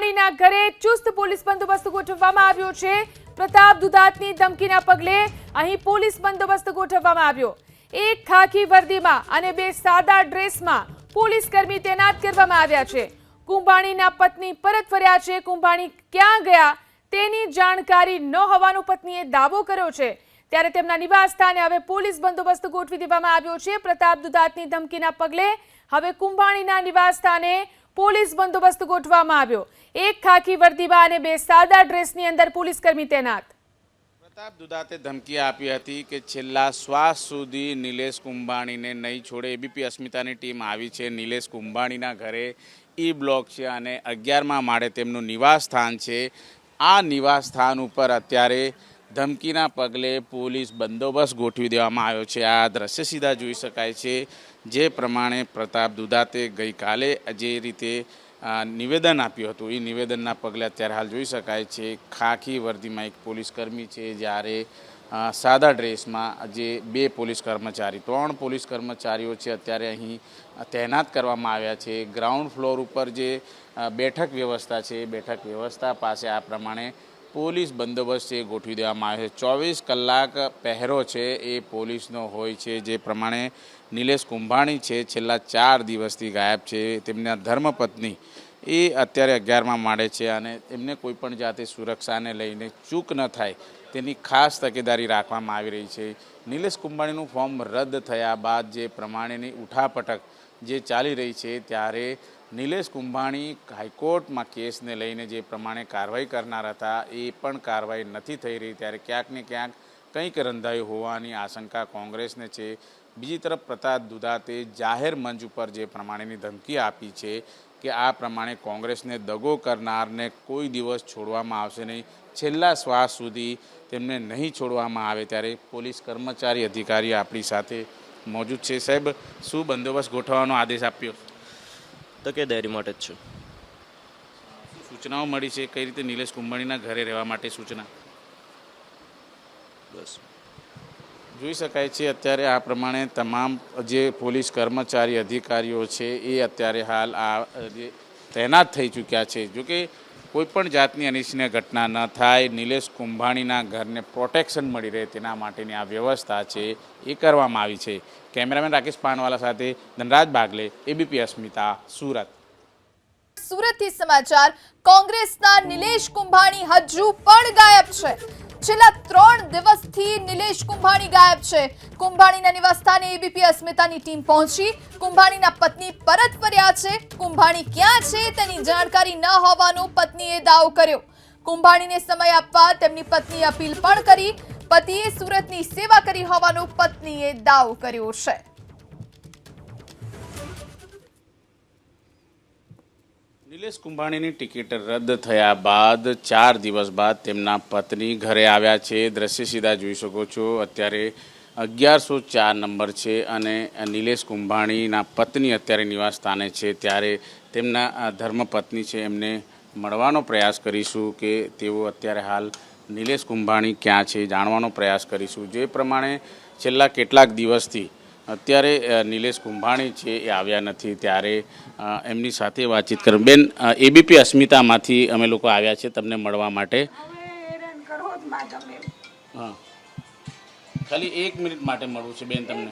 કુંભાણીના ઘરે ચુસ્ત પોલીસ બંદોબસ્ત ગોઠવવામાં આવ્યો છે. પ્રતાપ દુધાતની ધમકીના પગલે અહીં પોલીસ બંદોબસ્ત ગોઠવવામાં આવ્યો. એક ખાખી વર્દીમાં અને બે સાદા ડ્રેસમાં પોલીસ કર્મી તૈનાત કરવામાં આવ્યા છે. કુંભાણીના પત્ની પરત ફર્યા છે. કુંભાણી ક્યાં ગયા તેની જાણકારી ન હોવાનો પત્નીએ દાવો કર્યો છે. ત્યારે તેમના નિવાસ સ્થાને હવે પોલીસ બંદોબસ્ત ગોઠવી દેવામાં આવ્યો છે. પ્રતાપ દુધાતની ધમકીના પગલે હવે કુંભાણીના નિવાસ સ્થાને પોલીસ બંદોબસ્ત ગોઠવવામાં આવ્યો. એક ખાખી વર્દીમાં અને બે સાદા ડ્રેસની અંદર પોલીસ કર્મી તૈનાત. પ્રતાપ દુધાતે ધમકી આપી હતી કે છેલ્લા શ્વાસ સુધી નિલેશ કુંભાણીને નહીં છોડે એબીપી અસ્મિતાની ટીમ આવી છે. નિલેશ કુંભાણીના ઘરે ઈ બ્લોક છે અને અગિયારમાં માળે તેમનું નિવાસ સ્થાન છે. આ નિવાસ સ્થાન ઉપર અત્યારે ધમકીના પગલે પોલીસ બંદોબસ્ત ગોઠવી દેવામાં આવ્યો છે. આ દ્રશ્ય સીધા જોઈ શકાય છે. જે પ્રમાણે પ્રતાપ દુધાતે ગઈકાલે જે રીતે નિવેદન આપ્યું હતું. એ નિવેદનના પગલે અત્યારે હાલ જોઈ શકાય છે, ખાખી વર્દીમાં એક પોલીસ કર્મી છે જ્યારે સાદા ડ્રેસમાં જે બે પોલીસ કર્મચારી, ત્રણ પોલીસ કર્મચારીઓ છે અત્યારે અહીં તૈનાત કરવામાં આવ્યા છે. ગ્રાઉન્ડ ફ્લોર ઉપર જે બેઠક વ્યવસ્થા છે, બેઠક વ્યવસ્થા પાસે આ પ્રમાણે પોલીસ બંદોબસ્ત એ ગોઠવી દેવામાં આવ્યો છે. ચોવીસ કલાક પહેરો છે એ પોલીસનો હોય છે. જે પ્રમાણે નિલેશ કુંભાણી છે, છેલ્લા ચાર દિવસથી ગાયબ છે. તેમના ધર્મપત્ની એ અત્યારે અગિયારમાં માળે છે અને એમને કોઈપણ જાતે સુરક્ષાને લઈને ચૂક ન થાય તેની ખાસ તકેદારી રાખવામાં આવી રહી છે. નિલેશ કુંભાણીનું ફોર્મ રદ થયા બાદ જે પ્રમાણેની ઉઠાપટક જે ચાલી રહી છે ત્યારે નિલેશ કુંભાણી હાઈકોર્ટમાં કેસને લઈને જે પ્રમાણે કાર્યવાહી કરનાર હતા એ પણ કાર્યવાહી નથી થઈ રહી. ત્યારે ક્યાંક ને ક્યાંક કંઈક રંધાયું હોવાની આશંકા કોંગ્રેસને છે. બીજી તરફ પ્રતાપ દુધાતે જાહેર મંચ ઉપર જે પ્રમાણેની ધમકી આપી છે કે આ પ્રમાણે કોંગ્રેસને દગો કરનારને કોઈ દિવસ છોડવામાં આવશે નહીં. છેલ્લા શ્વાસ સુધી તેમને નહીં છોડવામાં આવે ત્યારે પોલીસ કર્મચારી અધિકારી આપણી સાથે મોજૂદ છે. સાહેબ શું બંદોબસ્ત ગોઠવવાનો આદેશ આપ્યો? તકેદારી માટે જ છે. સૂચનાઓ મળી છે? કઈ રીતે નિલેશ કુંભણીના ઘરે રહેવા માટે સૂચના? બસ. જોઈ શકાય છે, અત્યારે આ પ્રમાણે તમામ જે પોલીસ કર્મચારી, અધિકારીઓ છે, એ અત્યારે હાલ આ તૈનાત થઈ ચૂક્યા છે. જોકે કોઈપણ જાતની અનિચ્છનીય ઘટના ન થાય, નિલેશ કુંભાણીના ઘરને પ્રોટેક્શન મળી રહે તેના માટેની આ વ્યવસ્થા છે, એ કરવામાં આવી છે. કેમેરામેન રાકેશ પાનવાલા સાથે ધનરાજ બાગલે, એબીપી અસ્મિતા, સુરત. સુરતથી સમાચાર, કોંગ્રેસના નિલેશ કુંભાણી હજુ પણ ગાયબ છે. છેલ્લા ત્રણ દિવસથી નિલેશ કુંભાણી ગાયબ છે. કુંભાણીના નિવાસસ્થાને એબીપી અસ્મિતાની ટીમ પહોંચી. કુંભાણીના પત્ની પરત ફર્યા છે. કુંભાણી ક્યાં છે તેની જાણકારી ન હોવાનો પત્નીએ દાવો કર્યો. કુંભાણીને સમય આપવા તેમની પત્નીએ અપીલ પણ કરી. પતિએ સુરતની સેવા કરી હોવાનો પત્નીએ દાવો કર્યો છે. નિલેશ કુંભાણીની ટિકિટ રદ થયા બાદ ચાર દિવસ બાદ તેમના પત્ની ઘરે આવ્યા છે. દ્રશ્ય સીધા જોઈ શકો છો. અત્યારે અગિયારસો ચાર નંબર છે અને નિલેશ કુંભાણીના પત્ની અત્યારે નિવાસ સ્થાને છે. ત્યારે તેમના ધર્મપત્ની છે. એમને મળવાનો પ્રયાસ કરીશું કે તેઓ અત્યારે હાલ નિલેશ કુંભાણી ક્યાં છે જાણવાનો પ્રયાસ કરીશું. જે પ્રમાણે છેલ્લા કેટલાક દિવસથી અત્યારે નિલેશ કુંભાણી છે એ આવ્યા નથી ત્યારે એમની સાથે વાતચીત કરું. બેન એબીપી અસ્મિતામાંથી અમે લોકો આવ્યા છે તમને મળવા માટે. હા. ખાલી એક મિનિટ માટે મળવું છે બેન તમને.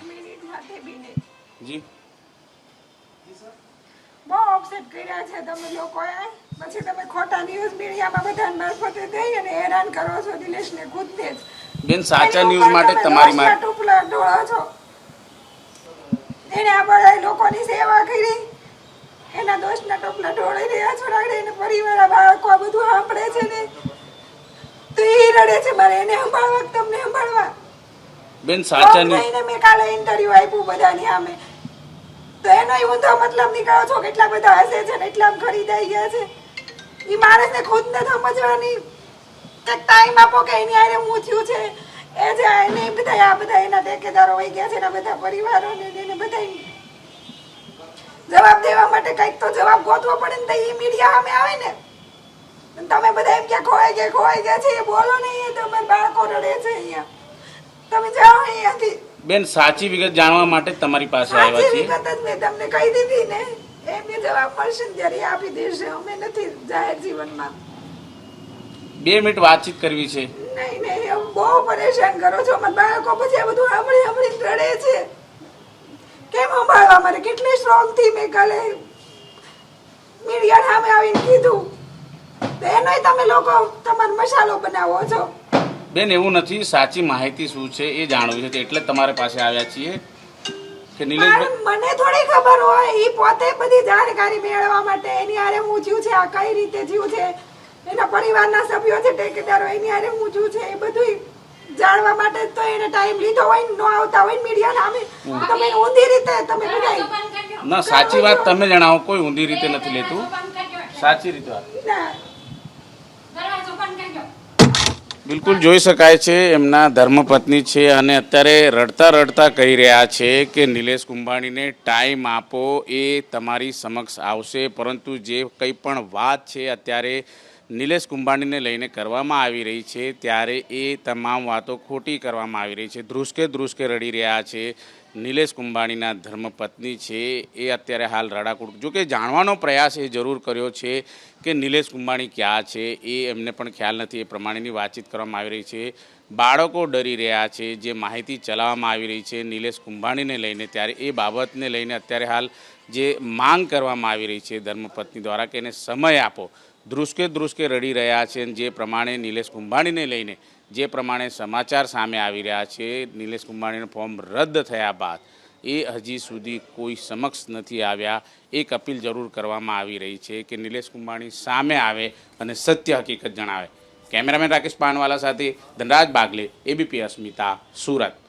જી. બહુ અપસેટ કર્યા છે તમે લોકોએ. પછી તમે ખોટા ન્યૂઝ મીડિયામાં બધા મારફતે દઈ અને હેરાન કરો છો દિલેશને ખુદને જ. બેન સાચા ન્યૂઝ માટે તમારી માટે ટુપલા ઢોળો છો. એને આ બધા લોકોની સેવા કરી. એના દોષના ટોપલા ઢોળી રહ્યા છોડાડે એને પરિવાર બાળકો આ બધું સાંભળે છે ને. તો એ રડે છે મારે એને સંભાળવા તમને સંભાળવા? બેન સાચા ન્યૂઝ થઈને મેં કાલે ઇન્ટરવ્યુ આપ્યું બધાની સામે. તો એનો ઊંધો મતલબ નીકળો છો કેટલા બધા હસે છે ને એટલા ખરીદાઈ ગયા છે. એ માણસને ખુદને સમજવાની. કે ટાઈમ આપો કે એની હારે હું થયું છે. એ જે એને બધા આ બધા એના ઠેકેદારો વહી ગયા છે એના બધા પરિવારો ને એને બધા જવાબ દેવા માટે કંઈક તો જવાબ ગોતવો પડે ને એ મીડિયા સામે આવે ને. તમે બધા એમ કે ખોવાઈ ગયા ખોવાઈ ગયા છે એ બોલો નહીં એ તમે બાળકો રડે છે અહીંયા. તમે જાઓ અહીંયાથી. બેન સાચી વિગત જાણવા માટે તમારી પાસે આવ્યા છીએ. વિગત જ મેં તમને કહી દીધી ને. એમને જવાબ મળશે ને ત્યારે આપી દેશે. અમે નથી જાહેર જીવનમાં. બે મિનિટ વાતચીત કરવી છે. નહીં નહીં બહુ પરેશાન કરો છો. અમારા બાળકો પછી આ બધું સાંભળી સાંભળી રડે છે. કેમ સંભાળવા? મારે કેટલી સ્ટ્રોંગથી મેં કાલે મીડિયા સામે આવીને કીધું. તો એનોય તમે લોકો તમારો મસાલો બનાવો છો. બેન એવું નથી. સાચી માહિતી શું છે એ જાણવું છે એટલે તમારી પાસે આવ્યા છીએ. કે નિલેશભાઈ મને થોડી ખબર હોય. એ પોતે બધી જાણકારી મેળવવા માટે એની હારે હું જીવ છે. આ કઈ રીતે જીવ છે? એના પરિવારના સભ્યો છે ટેકેદારો એની આરે ઊંચું છે એ બધું જાણવા માટે તો એને ટાઈમ લીધો હોય ન આવતા હોય મીડિયા નામે તમે ઊંધી રીતે તમે બધા ના સાચી વાત તમે જણાવો કોઈ ઊંધી રીતે નથી લેતું. સાચી રીતે વાત. બિલકુલ જોઈ શકાય છે એમના ધર્મપત્ની છે અને અત્યારે રડતા રડતા કહી રહ્યા છે કે નિલેશ કુંભાણીને ટાઈમ આપો એ તમારી સમક્ષ આવશે. પરંતુ જે કંઈ પણ વાત છે અત્યારે નિલેશ કુંભાણીને લઈને કરવામાં આવી રહી છે ત્યારે એ તમામ વાતો ખોટી કરવામાં આવી રહી છે. ધ્રુસકે ધ્રુસકે રડી રહ્યા છે. નિલેશ કુંભાણીના ધર્મપત્ની છે. એ અત્યારે હાલ રડાકૂટ. જોકે જાણવાનો પ્રયાસ એ જરૂર કર્યો છે કે નિલેશ કુંભાણી ક્યાં છે એ એમને પણ ખ્યાલ નથી. એ પ્રમાણેની વાતચીત કરવામાં આવી રહી છે. બાળકો ડરી રહ્યા છે. જે માહિતી ચલાવવામાં આવી રહી છે નિલેશ કુંભાણીને લઈને ત્યારે એ બાબતને લઈને અત્યારે હાલ જે માંગ કરવામાં આવી રહી છે ધર્મપત્ની દ્વારા કે એને સમય આપો. ધ્રુસકે ધ્રુસકે રડી રહ્યા છે જે પ્રમાણે નિલેશ કુંભાણીને લઈને, જે પ્રમાણે સમાચાર સામે આવી રહ્યા છે, નિલેશ કુંભાણીનું ફોર્મ રદ થયા બાદ, એ હજી સુધી કોઈ સમક્ષ નથી આવ્યા. એક અપીલ જરૂર કરવામાં આવી રહી છે કે નિલેશ કુંભાણી સામે આવે અને સત્ય હકીકત જણાવે. કેમેરામેન રાકેશ પાનવાલા સાથે ધનરાજ બાગલે, એબીપી અસ્મિતા, સુરત.